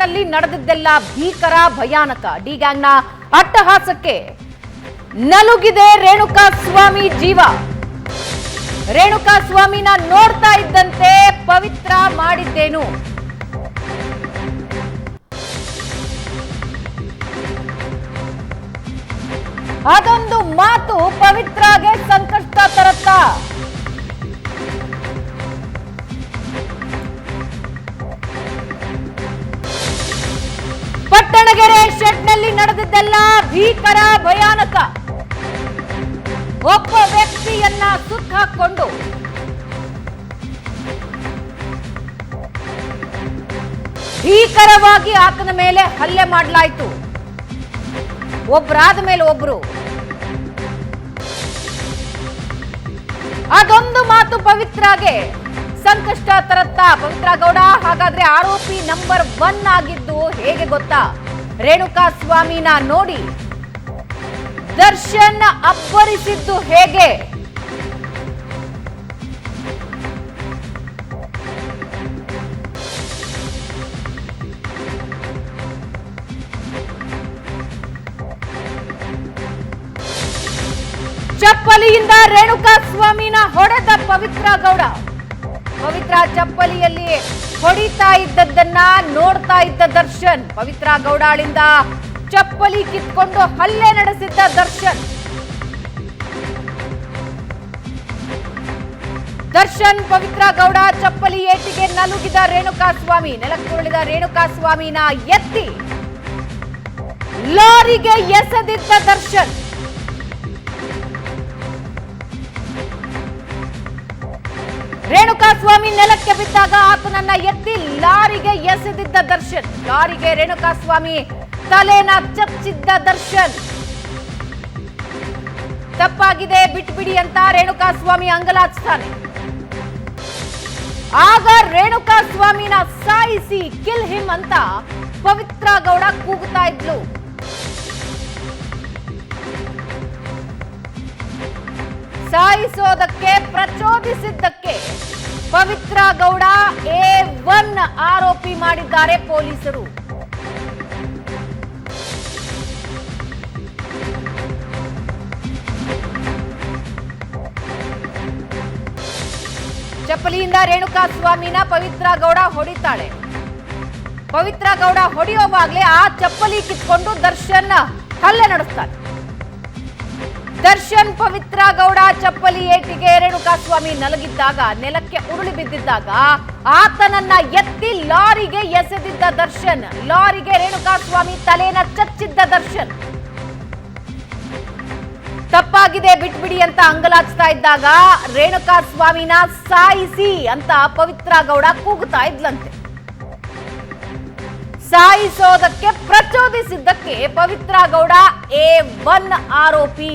ಶೆಡ್ನಲ್ಲಿ ನಡೆದಿದ್ದೆಲ್ಲ ಭೀಕರ, ಭಯಾನಕ. ಡಿ ಗ್ಯಾಂಗ್ನ ಅಟ್ಟಹಾಸಕ್ಕೆ ನಲುಗಿದೆ ರೇಣುಕಾ ಸ್ವಾಮಿ ಜೀವ. ರೇಣುಕಾ ಸ್ವಾಮಿನ ನೋಡ್ತಾ ಇದ್ದಂತೆ ಪವಿತ್ರ ಮಾಡಿದ್ದೇನು? ಅದೊಂದು ಮಾತು ಪವಿತ್ರಾಗೆ ಸಂಕಷ್ಟ ತರತ್ತಾ? ಪಟ್ಟಣಗೆರೆ ಶೆಡ್ನಲ್ಲಿ ನಡೆದಿದ್ದೆಲ್ಲ ಭೀಕರ ಭಯಾನಕ. ಒಬ್ಬ ವ್ಯಕ್ತಿಯನ್ನ ಸುತ್ತ ಹಾಕೊಂಡು ಭೀಕರವಾಗಿ ಆತನ ಮೇಲೆ ಹಲ್ಲೆ ಮಾಡಲಾಯಿತು. ಒಬ್ಬರಾದ ಮೇಲೆ ಒಬ್ರು. ಅದೊಂದು ಮಾತು ಪವಿತ್ರಾಗೆ ಸಂಕಷ್ಟ ತರತ್ತ. ಪವಿತ್ರ ಗೌಡ, ಹಾಗಾದ್ರೆ ಆರೋಪಿ ನಂಬರ್ ಒನ್ ಆಗಿದ್ದು ಹೇಗೆ ಗೊತ್ತಾ? ರೇಣುಕಾ ಸ್ವಾಮಿನ ನೋಡಿ ದರ್ಶನ್ ಅಬ್ಬರಿಸಿದ್ದು ಹೇಗೆ? ಚಪ್ಪಲಿಯಿಂದ ರೇಣುಕಾ ಸ್ವಾಮಿನ ಹೊಡೆದ ಪವಿತ್ರ ಗೌಡ. ಪವಿತ್ರ ಚಪ್ಪಲಿಯಲ್ಲಿ ಹೊಡಿತಾ ಇದ್ದದ್ದನ್ನ ನೋಡ್ತಾ ಇದ್ದ ದರ್ಶನ್, ಪವಿತ್ರ ಗೌಡಾಳಿಂದ ಚಪ್ಪಲಿ ಕಿತ್ಕೊಂಡು ಹಲ್ಲೆ ನಡೆಸಿದ್ದ ದರ್ಶನ್. ದರ್ಶನ್, ಪವಿತ್ರ ಗೌಡ ಚಪ್ಪಲಿ ಏಟಿಗೆ ನಲುಗಿದ ರೇಣುಕಾ ಸ್ವಾಮಿ ನೆಲಕ್ಕುರುಳಿದ ರೇಣುಕಾ ಸ್ವಾಮಿನ ಎತ್ತಿ ಲಾರಿಗೆ ಎಸೆದಿದ್ದ ದರ್ಶನ್. ರೇಣುಕಾ ಸ್ವಾಮಿ ನೆಲಕ್ಕೆ ಬಿದ್ದಾಗ ಆತನನ್ನ ಎತ್ತಿ ಲಾರಿಗೆ ಎಸೆದಿದ್ದ ದರ್ಶನ್. ಲಾರಿಗೆ ರೇಣುಕಾ ಸ್ವಾಮಿ ತಲೆನ ಚಚ್ಚಿದ್ದ ದರ್ಶನ್. ತಪ್ಪಾಗಿದೆ, ಬಿಟ್ಬಿಡಿ ಅಂತ ರೇಣುಕಾ ಸ್ವಾಮಿ ಅಂಗಲಾಚ್ತಾನೆ ಆಗ ರೇಣುಕಾ ಸ್ವಾಮಿನ ಸಾಯಿಸಿ ಕಿಲ್ ಹಿಮ್ ಅಂತ ಪವಿತ್ರ ಗೌಡ ಕೂಗುತ್ತಾ ಇದ್ಲು. ಸಾಯಿಸೋದಕ್ಕೆ, ಪ್ರಚೋದಿಸಿದ್ದಕ್ಕೆ ಪವಿತ್ರ ಗೌಡ ಎ ಒನ್ ಆರೋಪಿ ಮಾಡಿದ್ದಾರೆ ಪೊಲೀಸರು. ಚಪ್ಪಲಿಯಿಂದ ರೇಣುಕಾ ಸ್ವಾಮಿನ ಪವಿತ್ರ ಗೌಡ ಹೊಡಿತಾಳೆ. ಪವಿತ್ರ ಗೌಡ ಹೊಡೆಯುವಾಗಲೇ ಆ ಚಪ್ಪಲಿ ಕಿತ್ಕೊಂಡು ದರ್ಶನ್ ಹಲ್ಲೆ ನಡೆಸ್ತಾನೆ. ದರ್ಶನ್ ಪವಿತ್ರ ಗೌಡ ಚಪ್ಪಲಿ ಏಟಿಗೆ ರೇಣುಕಾ ಸ್ವಾಮಿ ನಲಗಿದ್ದಾಗ ನೆಲಕ್ಕೆ ಉರುಳಿ ಬಿದ್ದಿದ್ದಾಗ ಆತನನ್ನ ಎತ್ತಿ ಲಾರಿಗೆ ಎಸೆದಿದ್ದ ದರ್ಶನ್, ಲಾರಿಗೆ ರೇಣುಕಾ ಸ್ವಾಮಿ ತಲೆನ ಚಚ್ಚಿದ್ದ ದರ್ಶನ್. ತಪ್ಪಾಗಿದೆ, ಬಿಟ್ಬಿಡಿ ಅಂತ ಅಂಗಲಾಚ್ತಾ ಇದ್ದಾಗ ರೇಣುಕಾ ಸ್ವಾಮಿನ ಸಾಯಿಸಿ ಅಂತ ಪವಿತ್ರ ಗೌಡ ಕೂಗುತ್ತಾ ಇದ್ಲಂತೆ. ಸಾಯಿಸೋದಕ್ಕೆ ಪ್ರಚೋದಿಸಿದ್ದಕ್ಕೆ ಪವಿತ್ರ ಗೌಡ ಎ ಒನ್ ಆರೋಪಿ.